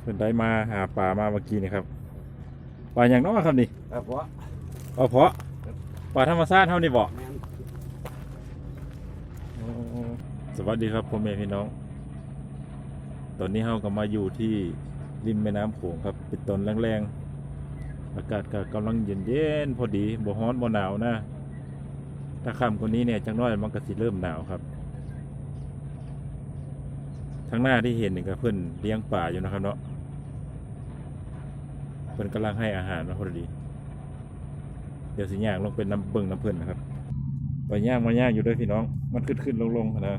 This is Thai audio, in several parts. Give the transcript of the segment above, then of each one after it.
เพิ่นได้มาหาปลามาเมื่อกี้นี่ครับปลาอย่างน้อยครับนี่ครับเพราะปลาเพาะปลาธรรมชาติเท่านี้บ่แม่นสวัสดีครับพ่อแม่พี่น้อง ตอนนี้เราก็มาอยู่ที่ริมแม่น้ำโขงครับเป็นตอนแรงๆอากาศก็กำลังเย็นๆพอดีบ่ร้อนบ่หนาวนะ ถ้าค่ำกว่านี้เนี่ยจังน้อยมันก็สิเริ่มหนาวครับ ทางหน้าที่เห็นนี่ก็เพิ่อนเลี้ยงป่าอยู่นะครับเนาะเพิ่อนกำลังให้อาหารมาพอดี เดี๋ยวสิย่างลงเป็นน้ำเบิ่งน้ำเพิ่อนนะครับไปย่างมาย่างอยู่ด้วยพี่น้อง มันขึ้นขึ้นลงลงนะ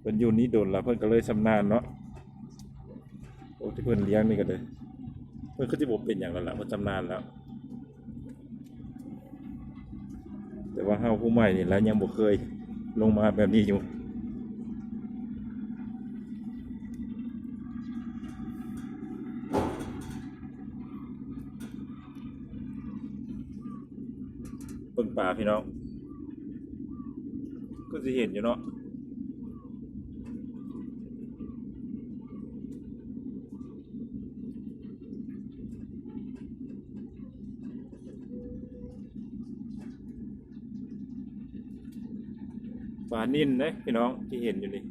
เพิ่นอยู่นี่โดนละเพิ่อนก็เลยชำนาญเนาะโอ้ที่เพิ่อนเลี้ยงนี่ก็เลยเพิ่อนก็จะบอกเป็นอย่างนั้นละเพิ่นชำนาญแล้วแต่ว่าเฮาผู้ใหม่นี่แล้วยังบ่เคย ลงมาแบบนี้อยู่เบิ่งป่าพี่น้อง ก็จะเห็นอยู่เนาะ ป่านิ่นนะพี่น้องที่เห็นอยู่นี่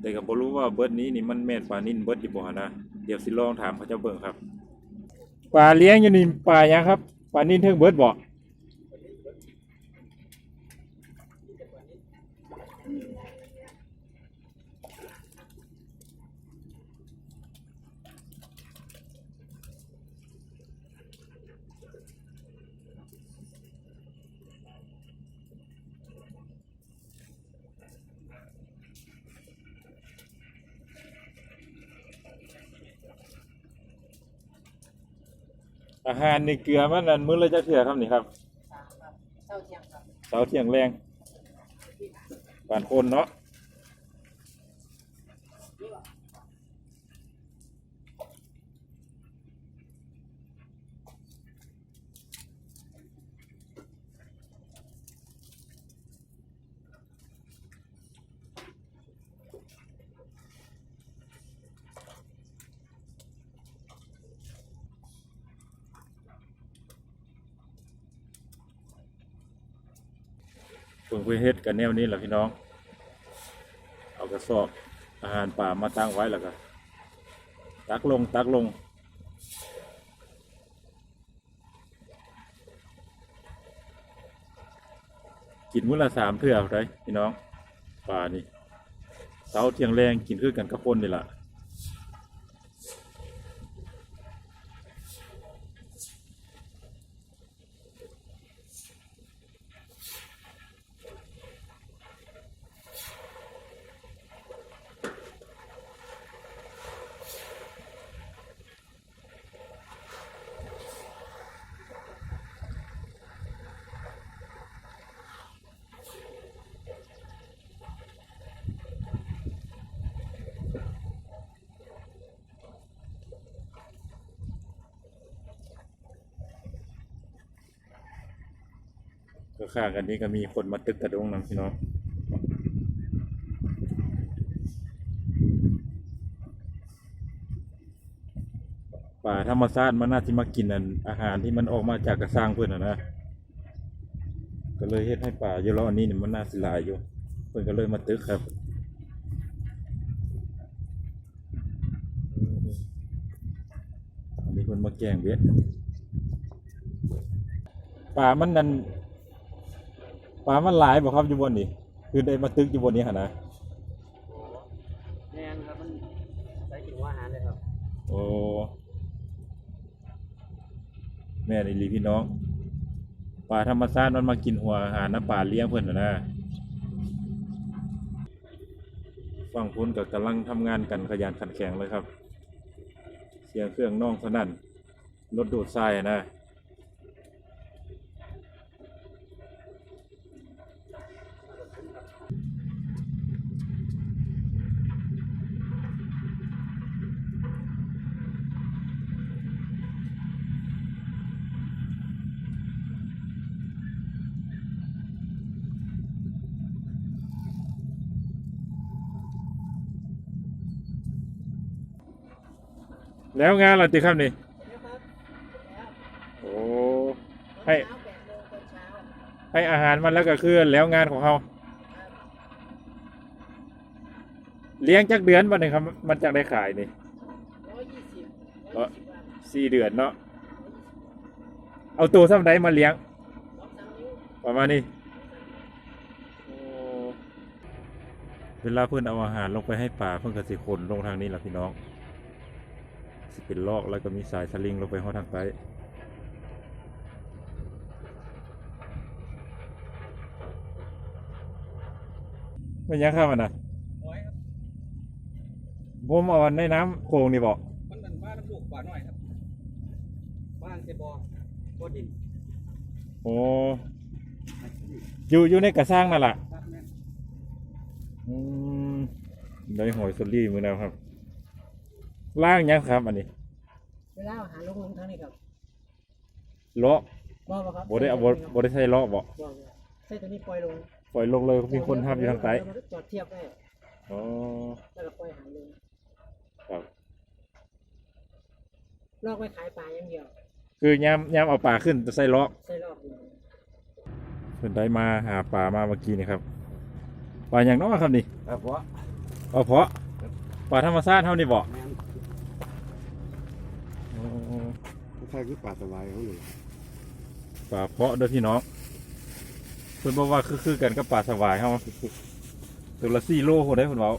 แต่ก็บ่รู้ว่าเบิร์ดนี้นี่มันแม่นปลานิ่นเบิร์ดอยู่บ่หั่นะเดี๋ยวสิลองถามเขาเจ้าเบิ่งครับปลาเลี้ยงอยู่นี่ปลาหยังครับปลานิ่นเทิงเบิร์ดบ่ อาหารในเกลือมันนั่นมื้อละจักเทื่อครับนี่ครับเท่าเทียมครับเสาร์เที่ยงแรงปานคนเนาะ เพิ่งไปเฮ็ดกันแนวนี้แหละพี่น้อง เอากระสอบอาหารป่ามาตั้งไว้แล้วก็ตักลงตักลง กินมื้อละสามเทื่อไรพี่น้องป่านี่เสาเที่ยงแรงกินคือกันกับคนนี่แหละ ก็ข้างกันนี้ก็มีคนมาตึกกระดงนำพี่น้องป่าธรรมชาติมันน่าที่มากินอันอาหารที่มันออกมาจากกระสร้างเพื่อนนะนะก็เลยเฮ็ดให้ป่าอยู่รอบนี้นี่มันน่าสิลายอยู่เพื่อนก็เลยมาตึกครับอันนี้เพิ่นมาแกงเบ็ดป่ามันนั่น ป่ามันหลายบ่ครับอยู่บนนี่คือได้มาตึกอยู่บนนี้หั่นนะแน่นครับมันใส่กินหัวอาหารเลยครับโอ้แม่นี่ลีพี่น้องป่าธรรมชาติมันมากินหัวอาหารน้ำป่าเลี้ยงเพิ่นน่ะนะฝั่งพุ่นก็กำลังทำงานกันขยันขันแข็งเลยครับ เสียงเครื่องน่องสนั่นรถดูดทรายอะนะ แล้วงานเราติครับนี่นะครับแล้วโอ้ตอนให้เช้าแปดโมงตอนเช้าให้อาหารมันแล้วก็คือแล้วงานของเขาครับเลี้ยงจักเดือนวันหนึ่งครับ มันจักได้ขายนี่ร้อยยี่สิบเอ่ร้ออยยี่สิบวันสี่เดือนเนาะเอาตัวซ้ำใดมาเลี้ยงสองสามนิ้วประมาณนี้เวลาเพื่อนเอาอาหารลงไปให้ป่าเพื่อนก็สิขนลงทางนี้แหละพี่น้อง สิเป็นลอกแล้วก็มีสายสลิงลงไปห้องทางใต้เป็นยังครับมันนะน้อยครับผมเอาอันในน้ำโขงนี่บอกมันเป็นบ้านน้ำลูกกว่าน้อยครับ บ้านเซบอบ่ดิน โอ้อยู่อยู่ในกระสร้างนั่นแหละครับแม่นอืมได้หอยสลี่มือแล้วครับ ล่างยังครับ อันนี้เวลาอาหารลงลงทางนี้ครับเลาะบอกบ่ครับบ่ได้เอาบ่บ่ได้ใช้เลาะบ่บอกเลยใส่ตัวนี้ปล่อยลงปล่อยลงเลยมีคนทำอยู่ทางใต้แล้วมันจอดเทียบได้อ๋อแล้วก็ปล่อยอาหารลงครับลอกไว้ขายปลาอย่างเดียว คือยามยามเอาปลาขึ้นจะใส่เลาะใส่ลอกอยู่เพิ่นได้มาหาปลามาเมื่อกี้นี่ครับปลาอย่างน้อยครับนี่ครับเพราะปลาเพาะปลาธรรมชาติเท่านี้บ่ แม่น อ๋อ ใช่คือป่าสบายเขาเลยปลาเพาะเด้อพี่น้องเพิ่นบอกว่าคือคือกันกับปลาสวายเฮาตัวละ4โลโหได้เพิ่นเว้า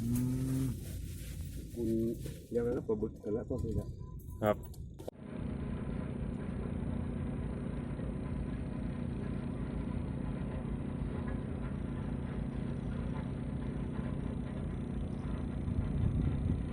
อืมคุณเดียวกันก็ปลาบึกกันแล้วพวกนี้ครับครับ